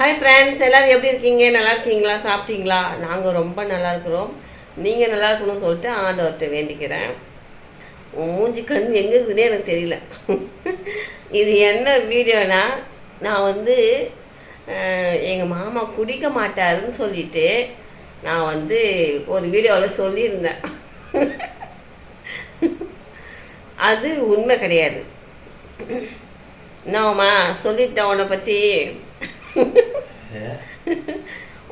Hi friends எல்லோரும் எப்படி இருக்கீங்க? நல்லா இருக்கீங்களா? சாப்பிட்டீங்களா? நாங்கள் ரொம்ப நல்லா இருக்கிறோம். நீங்கள் நல்லா இருக்கணும்னு சொல்லிட்டு ஆண்டவர்கிட்ட வேண்டிக்கிறேன். உன் மூஞ்சி கண் எங்கே இருக்குதுன்னே எனக்கு தெரியல. இது என்ன வீடியோனா நான் வந்து எங்கள் மாமா குடிக்க மாட்டாருன்னு சொல்லிட்டு நான் வந்து ஒரு வீடியோவில் சொல்லியிருந்தேன். அது உண்மை கிடையாது. என்னம்மா சொல்லிட்டேன் உன்னை பற்றி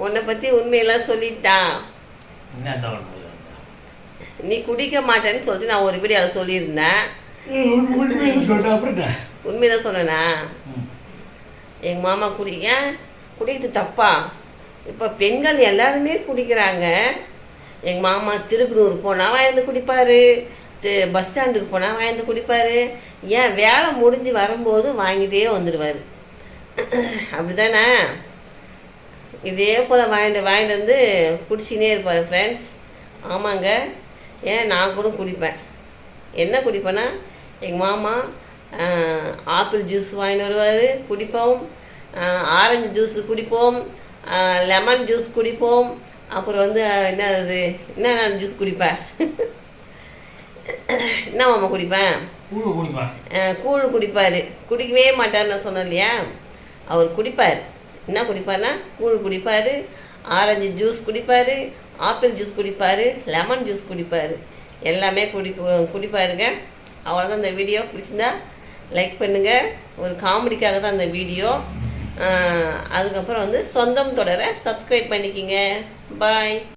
உன்னை பற்றி உண்மையெல்லாம் சொல்லிட்டான். நீ குடிக்க மாட்டேன்னு சொல்லிட்டு நான் ஒரு வீடியோவில் சொல்லியிருந்தேன்? உண்மைதான் சொன்னேனா. எங்கள் மாமா குடி ஏன் குடிக்கிறது தப்பா? இப்போ பெண்கள் எல்லாருமே குடிக்கிறாங்க. எங்கள் மாமா திருக்குறூர் போனால் வாய்ந்து குடிப்பார். பஸ் ஸ்டாண்டுக்கு போனால் வாய்ந்து குடிப்பார். ஏன் வேலை முடிஞ்சு வரும்போது வாங்கிட்டே வந்துடுவார் அப்படிதானே இதே போல் வாங்கிட்டு வாங்கிட்டு வந்து குடிச்சினே இருப்பார் ஃப்ரெண்ட்ஸ் ஆமாங்க. ஏன் நான் கூட குடிப்பேன். என்ன குடிப்பேன்னா எங்கள் மாமா ஆப்பிள் ஜூஸ் வாங்கிட்டு வருவார் குடிப்போம். ஆரஞ்சு ஜூஸ் குடிப்போம். லெமன் ஜூஸ் குடிப்போம். அப்புறம் வந்து என்ன அது என்ன ஜூஸ் குடிப்பேன் என்ன மாமா குடிப்பேன் கூழ் குடிப்பார். குடிக்கவே மாட்டார் நான் சொன்னேன் இல்லையா? அவர் குடிப்பார். என்ன குடிப்பார்னா கூழ் குடிப்பார் ஆரஞ்சு ஜூஸ் குடிப்பார் ஆப்பிள் ஜூஸ் குடிப்பார் லெமன் ஜூஸ் குடிப்பார். எல்லாமே குடி குடிப்பாருங்க. அவ்வளோதான் இந்த வீடியோ பிடிச்சிருந்தா லைக் பண்ணுங்கள் ஒரு காமெடிக்காக தான் இந்த வீடியோ அதுக்கப்புறம் வந்து சொந்தம் தொடரை சப்ஸ்கிரைப் பண்ணிக்கிங்க. பாய்